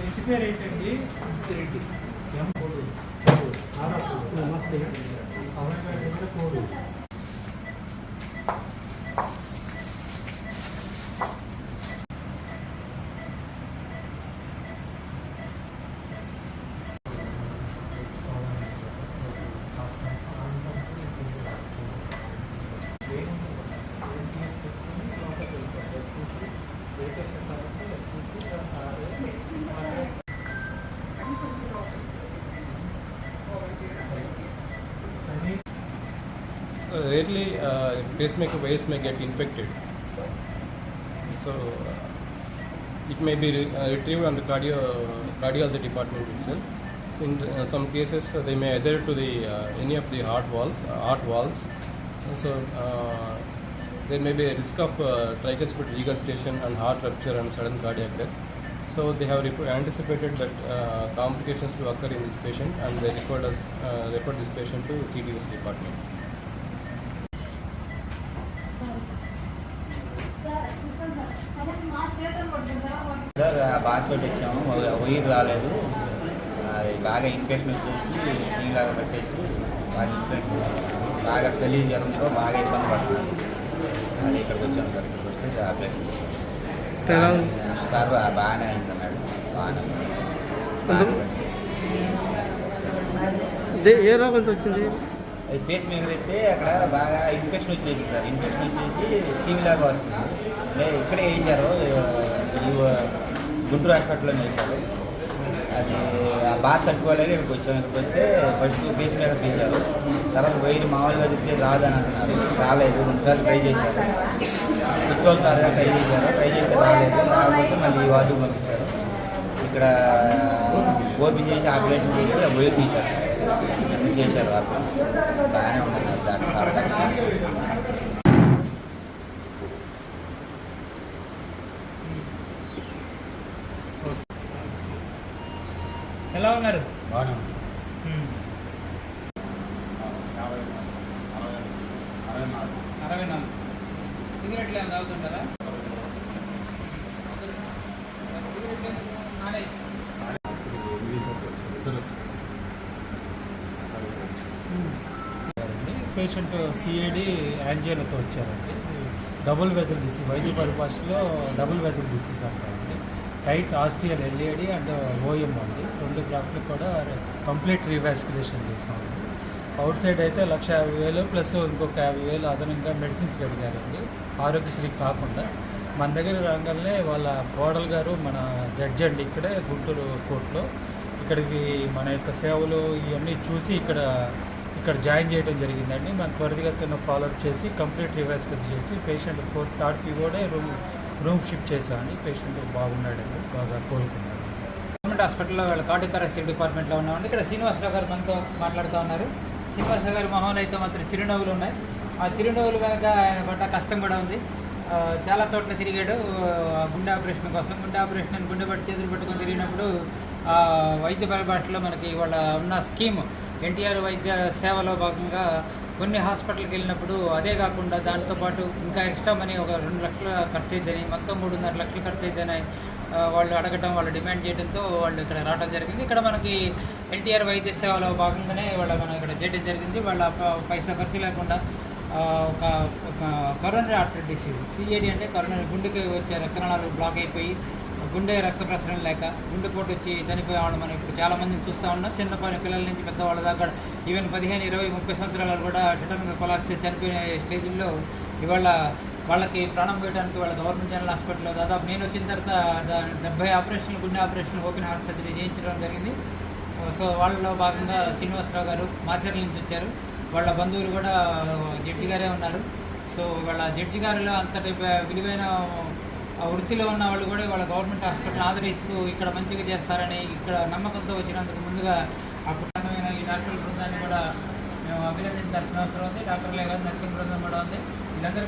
ఇంటి పేరు ఏంటండి నమస్తే దగ్గర కోడు rarely uh, pacemaker wires may get infected. So uh, it may be re- uh, retrieved on the cardio, cardiology department itself. So in uh, some cases they may adhere to the any of the heart valves, heart. So there may be a risk of uh, tricuspid regurgitation and heart rupture and sudden cardiac death. So they have anticipated that uh, complications to occur in this patient and they referred us uh, referred this patient to CTS department. Sir బాధతోటి వచ్చాము. ఉయిర్ రాలేదు. అది బాగా infection వచ్చేసి టీలాగా పెట్టేసి బాగా infection బాగా చలి జ్వరంతో బాగా ఇబ్బంది పడుతున్నాను అది ఇక్కడికి వచ్చాము సార్. ఇక్కడికి వస్తే టాబ్లెట్? సార్ బాగానే అయిందన్నాడు బాగానే ఏ రోగంతో వచ్చింది? అది పేస్ మేకర్ అయితే అక్కడ బాగా ఇన్ఫెక్షన్ వచ్చేసింది సార్. ఇన్ఫెక్షన్ వచ్చేసి సీమిలాగా వస్తుంది. అంటే ఇక్కడే వేశారు గుంటూరు హాస్పిటల్లో వేశారు. అది ఆ బాధ తట్టుకోలేక ఇక్కడికి వచ్చాం. ఇక్కడికి వస్తే ఫస్ట్ పేస్ మేకర్ తీశారు. తర్వాత వైర్ మామూలుగా చెప్తే రాదని అంటున్నారు రాలేదు. రెండుసార్లు ట్రై చేశారు. పుచ్చుకోవాలి ట్రై చేశారు. ట్రై చేస్తే రాలేదు. రాకపోతే మళ్ళీ ఈ పంపించారు. ఇక్కడ ఓపెన్ చేసి ఆపరేషన్ చేసి ఆ వైర్ తీశారు. చేశారు ఆపరేషన్ బాగానే డాక్టర్ ఎలా ఉన్నారు బాగానే ఉంది ఉమ్. అరవై నాలుగు. సిగరెట్లు ఏమైనా తాగుతుంటారా? పేషెంట్ సిఐడి యాంజియోలతో వచ్చారండి. డబుల్ వెజల్ డిసీజ్ వైద్య పరిభాషలో డబుల్ వెజల్ డిసీజ్ అంటారండి. Tight ostial LAD and OM అండి. రెండు గ్రాఫ్లు కూడా కంప్లీట్ రీవాస్కులేషన్ చేసామండి అవుట్ సైడ్ అయితే లక్ష యాభై వేలు ప్లస్ ఇంకొక యాభై వేలు అదనంగా మెడిసిన్స్ అడిగారండి ఆరోగ్యశ్రీ కాకుండా మన దగ్గర రాగానే వాళ్ళ కోడలు గారు మన జడ్జి అండి ఇక్కడే గుంటూరు కోర్టులో. ఇక్కడికి మన యొక్క సేవలు ఇవన్నీ చూసి ఇక్కడ ఇక్కడ జాయిన్ చేయడం జరిగిందండి. మనం త్వరితగతిన ఫాలోఅప్ చేసి కంప్లీట్ రివాస్కల్ చేసి పేషెంట్ ఫోర్త్ థర్డ్ కూడా రూమ్ రూమ్ షిఫ్ట్ చేశామని పేషెంట్ బాగున్నాడండి బాగా కోలుకున్నాడు. గవర్నమెంట్ హాస్పిటల్లో వాళ్ళ కార్డియోథెరసీ డిపార్ట్మెంట్లో ఉన్నామండి. ఇక్కడ శ్రీనివాసరావు గారు మనతో మాట్లాడుతూ ఉన్నారు. శ్రీనివాసరావు గారి మొహంలో అయితే మాత్రం చిరునవ్వులు ఉన్నాయి. ఆ చిరునవ్వులు వెనక ఆయన పడ్డ కష్టం కూడా ఉంది. చాలా చోట్ల తిరిగాడు. గుండె ఆపరేషన్ కోసం. గుండె ఆపరేషన్ గుండె పట్టి చేతులు పట్టుకొని తిరిగినప్పుడు ఆ, వైద్య పరిభాషలో మనకి ఇవాళ ఉన్న స్కీమ్ ఎన్టీఆర్ వైద్య సేవలో భాగంగా కొన్ని హాస్పిటల్కి వెళ్ళినప్పుడు అదే కాకుండా దాంతోపాటు ఇంకా ఎక్స్ట్రా మనీ ఒక రెండు లక్షలు ఖర్చు అయిద్దని మొత్తం మూడున్నర లక్షలు ఖర్చు అయిద్దని వాళ్ళు అడగటం వాళ్ళు డిమాండ్ చేయడంతో వాళ్ళు ఇక్కడ రావడం జరిగింది. ఇక్కడ మనకి ఎన్టీఆర్ వైద్య సేవలో భాగంగానే వాళ్ళ మనం ఇక్కడ చేయడం జరిగింది. వాళ్ళ పైసా ఖర్చు లేకుండా ఒక ఒక కరోనరీ ఆర్టర్ డిసీజ్ సిఏడి అంటే కరోనరీ గుండెకి వచ్చే రక్తనాళాలు బ్లాక్ అయిపోయి గుండె రక్త ప్రసరణ లేక గుండెపోటు వచ్చి చనిపోయేవాళ్ళు మనం ఇప్పుడు చాలా మందిని చూస్తూ ఉన్నాం. చిన్నపాటి పిల్లల నుంచి పెద్దవాళ్ళ దాకా ఈవెన్ పదిహేను ఇరవై ముప్పై సంవత్సరాలు కూడా సడన్గా కొలాప్స్ చనిపోయే స్టేజ్లో ఇవాళ వాళ్ళకి ప్రాణం పోయడానికి వాళ్ళ గవర్నమెంట్ జనరల్ హాస్పిటల్లో దాదాపు నేను వచ్చిన తర్వాత డెబ్బై ఆపరేషన్లు గుండె ఆపరేషన్లు ఓపెన్ హార్ట్ సర్జరీ చేయించడం జరిగింది. సో వాళ్ళలో భాగంగా శ్రీనివాసరావు గారు మాచర్ల నుంచి వచ్చారు. వాళ్ళ బంధువులు కూడా జడ్జి గారే ఉన్నారు. సో వాళ్ళ జడ్జి గారిలో అంతటి విలువైన వృత్తిలో ఉన్న వాళ్ళు కూడా వాళ్ళ గవర్నమెంట్ హాస్పిటల్ ఆదరిస్తూ ఇక్కడ మంచిగా చేస్తారని ఇక్కడ నమ్మకంతో వచ్చినందుకు ముందుగా ఆ పుట్టమైన ఈ డాక్టర్ బృందాన్ని కూడా మేము అభినందించాల్సిన అవసరం ఉంది. డాక్టర్లే కాదు నర్సింగ్ బృందం కూడా ఉంది. వీళ్ళందరూ